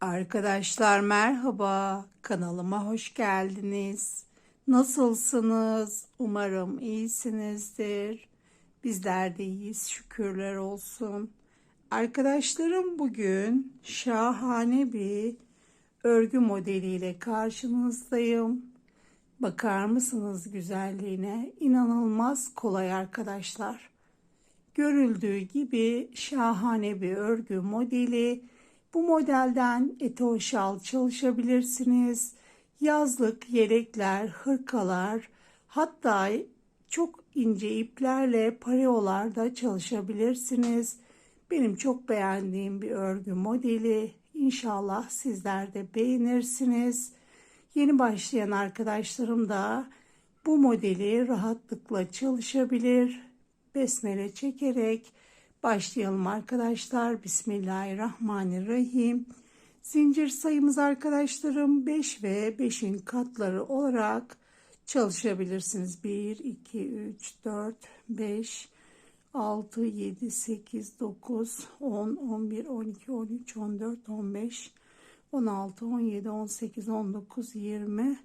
Arkadaşlar merhaba, kanalıma hoş geldiniz. Nasılsınız? Umarım iyisinizdir. Bizler de iyiyiz, şükürler olsun. Arkadaşlarım bugün şahane bir örgü modeliyle karşınızdayım. Bakar mısınız güzelliğine? İnanılmaz kolay arkadaşlar. Görüldüğü gibi şahane bir örgü modeli. Bu modelden eto şal çalışabilirsiniz. Yazlık yelekler, hırkalar, hatta çok ince iplerle pareolarda çalışabilirsiniz. Benim çok beğendiğim bir örgü modeli. İnşallah sizler de beğenirsiniz. Yeni başlayan arkadaşlarım da bu modeli rahatlıkla çalışabilir. Besmele çekerek başlayalım arkadaşlar. Bismillahirrahmanirrahim. Zincir sayımız arkadaşlarım 5 ve 5'in katları olarak çalışabilirsiniz. 1, 2, 3, 4, 5, 6, 7, 8, 9, 10, 11, 12, 13, 14, 15, 16, 17, 18, 19, 20,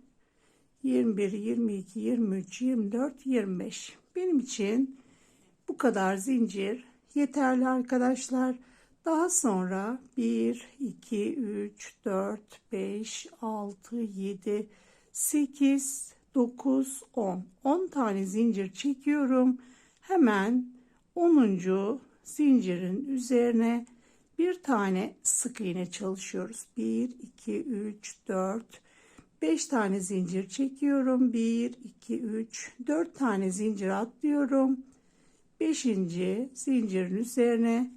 21, 22, 23, 24, 25. Benim için bu kadar zincir yeterli arkadaşlar. Daha sonra 1, 2, 3, 4, 5, 6, 7, 8, 9, 10. 10 tane zincir çekiyorum. Hemen 10. zincirin üzerine bir tane sık iğne çalışıyoruz. 1, 2, 3, 4, 5 tane zincir çekiyorum. 1, 2, 3, 4 tane zincir atlıyorum. 5. zincirin üzerine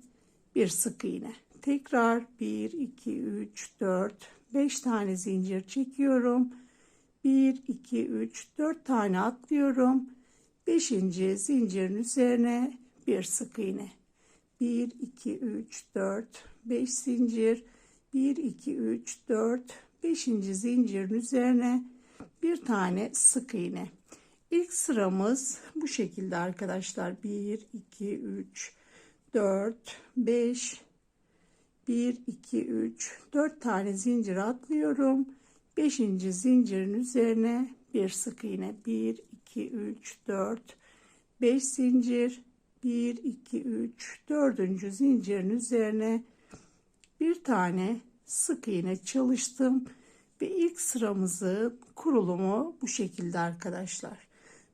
bir sık iğne. Tekrar 1, 2, 3, 4, 5 tane zincir çekiyorum. 1, 2, 3, 4 tane atlıyorum. 5. zincirin üzerine bir sık iğne. 1, 2, 3, 4, 5 zincir. 1, 2, 3, 4, 5. zincirin üzerine bir tane sık iğne. İlk sıramız bu şekilde arkadaşlar. 1, 2, 3, 4, 5, 1, 2, 3, 4 tane zincir atlıyorum. 5. zincirin üzerine bir sık iğne. 1, 2, 3, 4, 5 zincir. 1, 2, 3, 4. zincirin üzerine bir tane sık iğne çalıştım. Ve ilk sıramızı kurulumu bu şekilde arkadaşlar.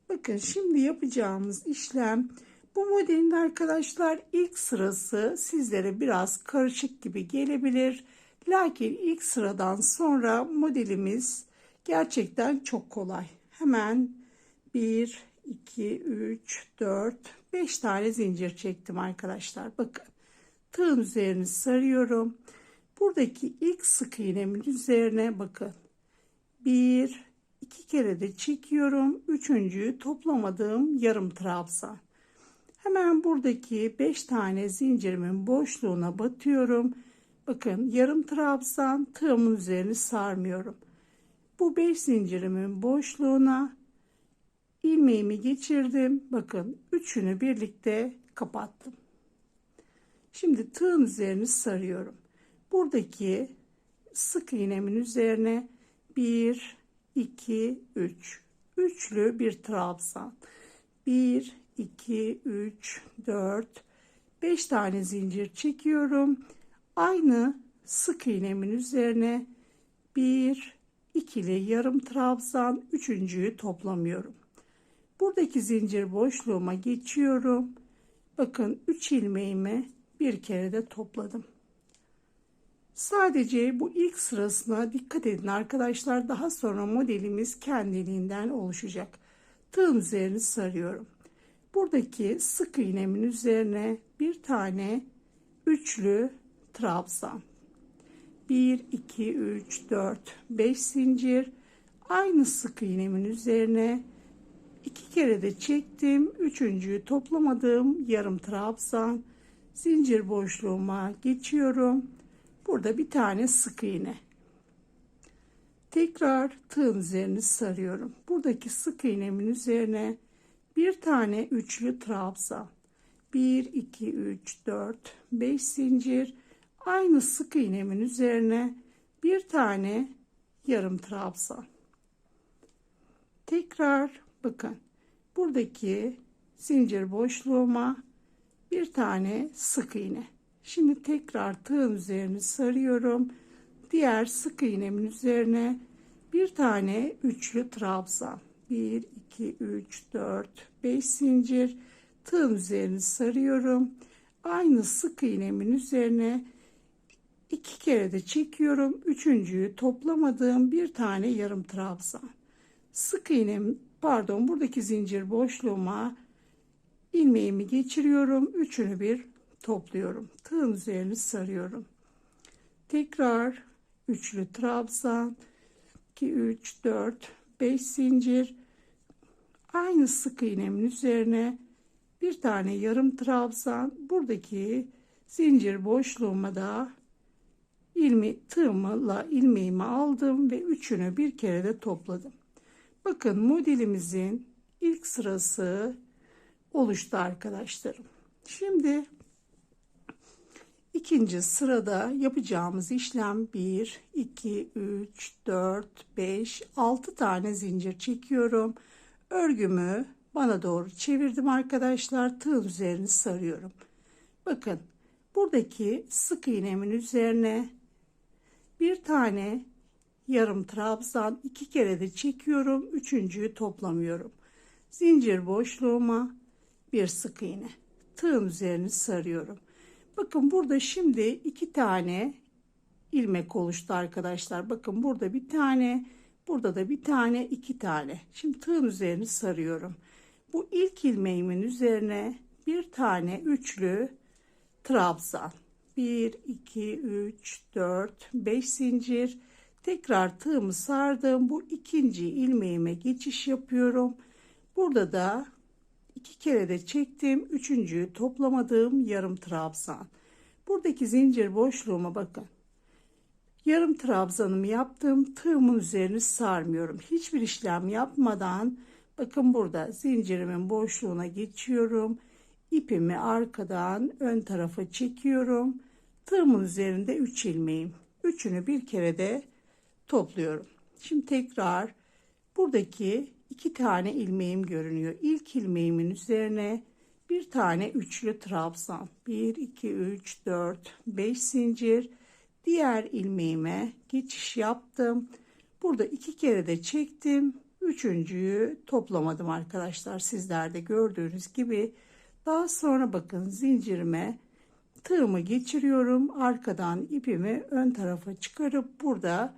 Bakın şimdi yapacağımız işlem bu modelin arkadaşlar ilk sırası sizlere biraz karışık gibi gelebilir. Lakin ilk sıradan sonra modelimiz gerçekten çok kolay. Hemen 1, 2, 3, 4, 5 tane zincir çektim arkadaşlar. Bakın tığın üzerini sarıyorum. Buradaki ilk sık iğnemin üzerine bakın. 1, iki kere de çekiyorum. Üçüncüyü toplamadığım yarım trabzan. Hemen buradaki 5 tane zincirimin boşluğuna batıyorum. Bakın yarım trabzan tığımın üzerini sarmıyorum. Bu 5 zincirimin boşluğuna ilmeğimi geçirdim. Bakın üçünü birlikte kapattım. Şimdi tığın üzerini sarıyorum. Buradaki sık iğnemin üzerine 1 2 3 üçlü bir trabzan. 1 2 3 4 5 tane zincir çekiyorum. Aynı sık iğnemin üzerine bir ikili yarım trabzan üçüncüyü toplamıyorum. Buradaki zincir boşluğuma geçiyorum. Bakın 3 ilmeğimi bir kere de topladım Sadece bu ilk sırasına dikkat edin arkadaşlar. Daha sonra modelimiz kendiliğinden oluşacak. Tığın üzerini sarıyorum. Buradaki sık iğnemin üzerine bir tane üçlü trabzan. 1, 2, 3, 4, 5 zincir. Aynı sık iğnemin üzerine iki kere de çektim. Üçüncüyü toplamadığım yarım trabzan. Zincir boşluğuma geçiyorum Burada bir tane sık iğne. Tekrar tığın üzerini sarıyorum. Buradaki sık iğnemin üzerine bir tane üçlü trabzan. 1, 2, 3, 4, 5 zincir. Aynı sık iğnemin üzerine bir tane yarım trabzan. Tekrar bakın buradaki zincir boşluğuma bir tane sık iğne. Şimdi tekrar tığın üzerine sarıyorum. Diğer sık iğnemin üzerine bir tane üçlü trabzan. 1 2 3 4 5 zincir tığın üzerine sarıyorum. Aynı sık iğnemin üzerine iki kere de çekiyorum. Üçüncüyü toplamadığım bir tane yarım trabzan. Sık iğnem pardon buradaki zincir boşluğuma ilmeğimi geçiriyorum. Üçünü bir topluyorum. Tığın üzerine sarıyorum. Tekrar üçlü trabzan 2 3 4 5 zincir aynı sık iğnemin üzerine bir tane yarım trabzan buradaki zincir boşluğuma da ilmi tığımla ilmeğimi aldım ve üçünü bir kere de topladım. Bakın modelimizin ilk sırası oluştu arkadaşlarım. Şimdi ikinci sırada yapacağımız işlem 1, 2, 3, 4, 5, 6 tane zincir çekiyorum. Örgümü bana doğru çevirdim arkadaşlar. Tığın üzerine sarıyorum. Bakın buradaki sık iğnemin üzerine bir tane yarım trabzan iki kere de çekiyorum. Üçüncüyü toplamıyorum. Zincir boşluğuma bir sık iğne. Tığın üzerine sarıyorum. Bakın burada şimdi iki tane ilmek oluştu arkadaşlar. Bakın burada bir tane, burada da bir tane, iki tane. Şimdi tığın üzerine sarıyorum. Bu ilk ilmeğimin üzerine bir tane üçlü trabzan. 1, 2, 3, 4, 5 zincir. Tekrar tığımı sardım. Bu ikinci ilmeğime geçiş yapıyorum. Burada da iki kere de çektim. Üçüncüyü toplamadığım yarım trabzan. Buradaki zincir boşluğuma bakın. Yarım trabzanımı yaptım. Tığımın üzerine sarmıyorum. Hiçbir işlem yapmadan bakın burada zincirimin boşluğuna geçiyorum. İpimi arkadan ön tarafa çekiyorum. Tığımın üzerinde 3 ilmeğim. Üçünü bir kere de topluyorum. Şimdi tekrar buradaki iki tane ilmeğim görünüyor. İlk ilmeğimin üzerine bir tane üçlü trabzan. 1, 2, 3, 4, 5 zincir. Diğer ilmeğime geçiş yaptım. Burada iki kere de çektim. Üçüncüyü toplamadım arkadaşlar. Sizler de gördüğünüz gibi. Daha sonra bakın zincirime tığımı geçiriyorum. Arkadan ipimi ön tarafa çıkarıp burada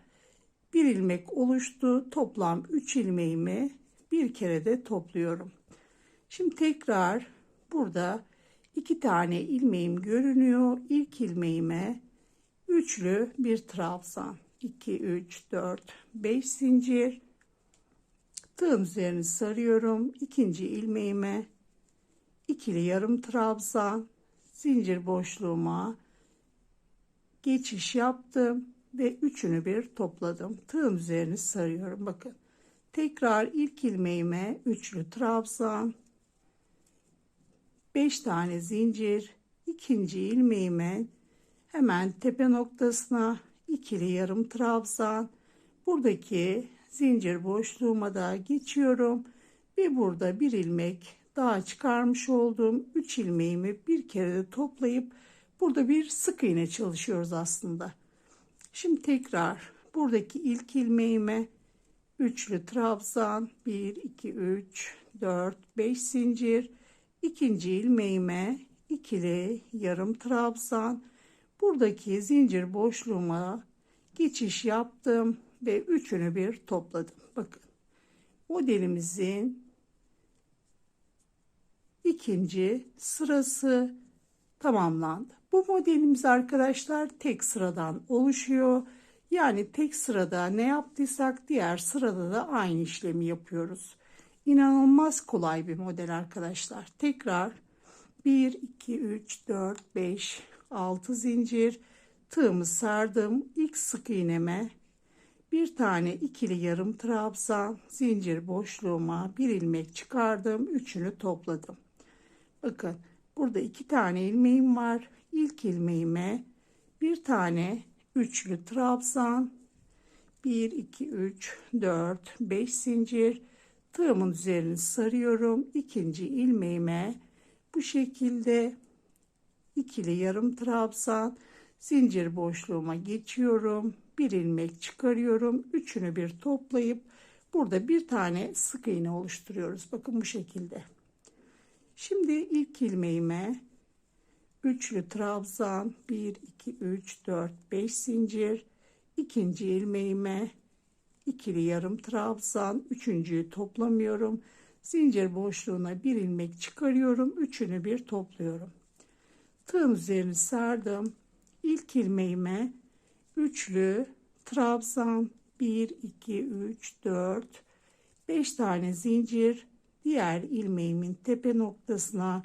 bir ilmek oluştu. Toplam 3 ilmeğimi bir kere de topluyorum. Şimdi tekrar burada iki tane ilmeğim görünüyor. İlk ilmeğime üçlü bir trabzan. 2 3 4 5 zincir tığın üzerine sarıyorum. İkinci ilmeğime ikili yarım trabzan zincir boşluğuma geçiş yaptım ve üçünü bir topladım. Tığın üzerine sarıyorum. Bakın. Tekrar ilk ilmeğime üçlü trabzan 5 tane zincir ikinci ilmeğime hemen tepe noktasına ikili yarım trabzan buradaki zincir boşluğuma da geçiyorum ve burada bir ilmek daha çıkarmış olduğum 3 ilmeğimi bir kere de toplayıp burada bir sık iğne çalışıyoruz aslında. Şimdi tekrar buradaki ilk ilmeğime üçlü trabzan 1 2 3 4 5 zincir ikinci ilmeğime ikili yarım trabzan buradaki zincir boşluğuma geçiş yaptım ve üçünü bir topladım. Bakın modelimizin ikinci sırası tamamlandı. Bu modelimiz arkadaşlar tek sıradan oluşuyor. Yani tek sırada ne yaptıysak diğer sırada da aynı işlemi yapıyoruz. İnanılmaz kolay bir model arkadaşlar. Tekrar 1, 2, 3, 4, 5, 6 zincir tığımı sardım. İlk sık iğneme bir tane ikili yarım trabzan zincir boşluğuma bir ilmek çıkardım. Üçünü topladım. Bakın burada iki tane ilmeğim var. İlk ilmeğime bir tane üçlü trabzan. 1 2 3 4 5 zincir. Tığımın üzerini sarıyorum. İkinci ilmeğime bu şekilde ikili yarım trabzan. Zincir boşluğuma geçiyorum. Bir ilmek çıkarıyorum. Üçünü bir toplayıp burada bir tane sık iğne oluşturuyoruz. Bakın bu şekilde. Şimdi ilk ilmeğime üçlü trabzan 1 2 3 4 5 zincir. İkinci ilmeğime ikili yarım trabzan. Üçüncüyü toplamıyorum. Zincir boşluğuna bir ilmek çıkarıyorum. Üçünü bir topluyorum. Tığım üzerini sardım. İlk ilmeğime üçlü trabzan. 1 2 3 4 5 tane zincir. Diğer ilmeğimin tepe noktasına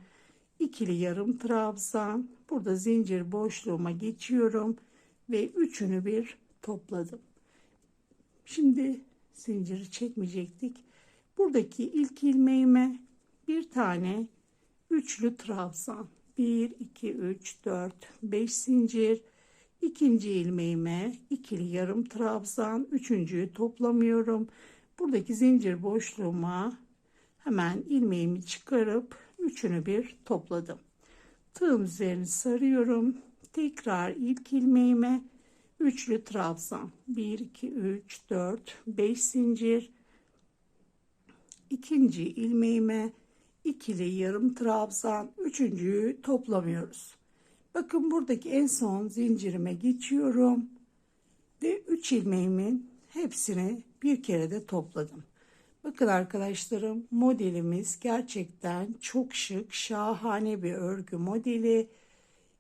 ikili yarım trabzan. Burada zincir boşluğuma geçiyorum ve üçünü bir topladım. Şimdi zinciri çekmeyecektik. Buradaki ilk ilmeğime bir tane üçlü trabzan. 1 2 3 4 5 zincir. İkinci ilmeğime ikili yarım trabzan. Üçüncüyü toplamıyorum. Buradaki zincir boşluğuma hemen ilmeğimi çıkarıp üçünü bir topladım. Tığım üzerini sarıyorum. Tekrar ilk ilmeğime üçlü trabzan. 1 2 3 4 5 zincir. İkinci ilmeğime ikili yarım trabzan. Üçüncüyü toplamıyoruz. Bakın buradaki en son zincirime geçiyorum. Ve 3 ilmeğimin hepsini bir kere de topladım bakın arkadaşlarım modelimiz gerçekten çok şık şahane bir örgü modeli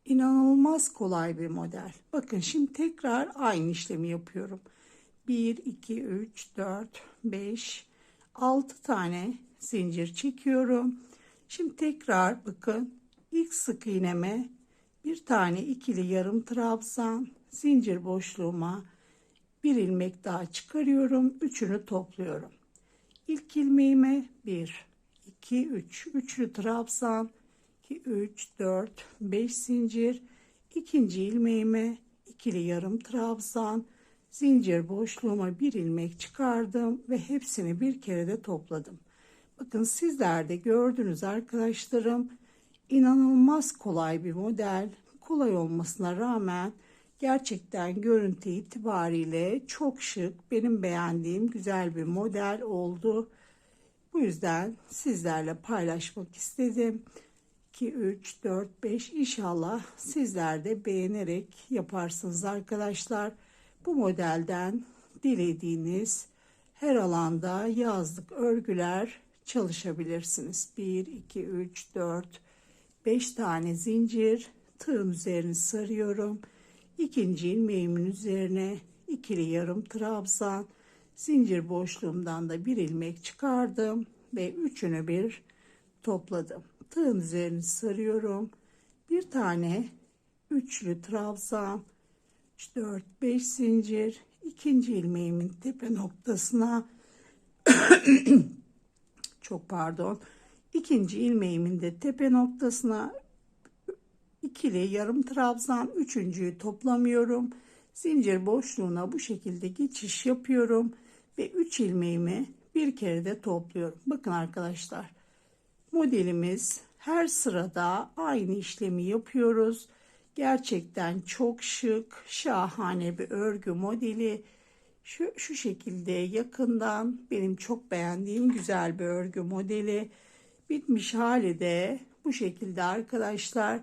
inanılmaz kolay bir model bakın şimdi tekrar aynı işlemi yapıyorum 1 2 3 4 5 6 tane zincir çekiyorum. Şimdi tekrar bakın ilk sık iğneme bir tane ikili yarım trabzan zincir boşluğuma bir ilmek daha çıkarıyorum. Üçünü topluyorum. İlk ilmeğime 1 2 3 üçlü trabzan 2 3 4 5 zincir ikinci ilmeğime ikili yarım trabzan zincir boşluğuma bir ilmek çıkardım ve hepsini bir kere de topladım. Bakın sizler de gördünüz arkadaşlarım inanılmaz kolay bir model. Kolay olmasına rağmen gerçekten görüntü itibariyle çok şık benim beğendiğim güzel bir model oldu. Bu yüzden sizlerle paylaşmak istedim. 2, 3, 4, 5 inşallah sizler de beğenerek yaparsınız arkadaşlar. Bu modelden dilediğiniz her alanda yazlık örgüler çalışabilirsiniz. 1, 2, 3, 4, 5 tane zincir tığın üzerini sarıyorum. İkinci ilmeğimin üzerine ikili yarım trabzan zincir boşluğumdan da bir ilmek çıkardım ve üçünü bir topladım. Tığın üzerini sarıyorum. Bir tane üçlü trabzan 3, 4, 5 zincir ikinci ilmeğimin tepe noktasına çok pardon ikinci ilmeğimin de tepe noktasına ikili yarım trabzan üçüncüyü toplamıyorum zincir boşluğuna bu şekilde geçiş yapıyorum ve 3 ilmeğimi bir kere de topluyorum bakın arkadaşlar modelimiz her sırada aynı işlemi yapıyoruz gerçekten çok şık şahane bir örgü modeli şu, şu şekilde yakından benim çok beğendiğim güzel bir örgü modeli. Bitmiş hali de bu şekilde arkadaşlar.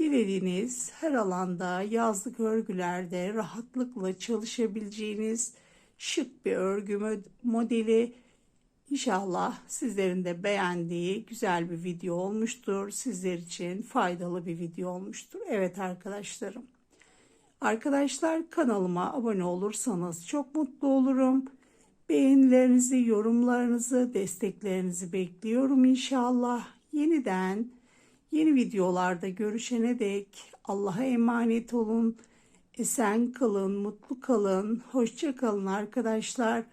Dilediğiniz her alanda yazlık örgülerde rahatlıkla çalışabileceğiniz şık bir örgü modeli. İnşallah sizlerin de beğendiği güzel bir video olmuştur. Sizler için faydalı bir video olmuştur. Evet arkadaşlarım. Arkadaşlar kanalıma abone olursanız çok mutlu olurum. Beğenilerinizi, yorumlarınızı, desteklerinizi bekliyorum inşallah. Yeniden yeni videolarda görüşene dek Allah'a emanet olun. Esen kalın, mutlu kalın, hoşça kalın arkadaşlar.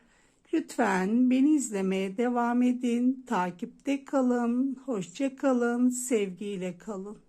Lütfen beni izlemeye devam edin. Takipte kalın, hoşça kalın, sevgiyle kalın.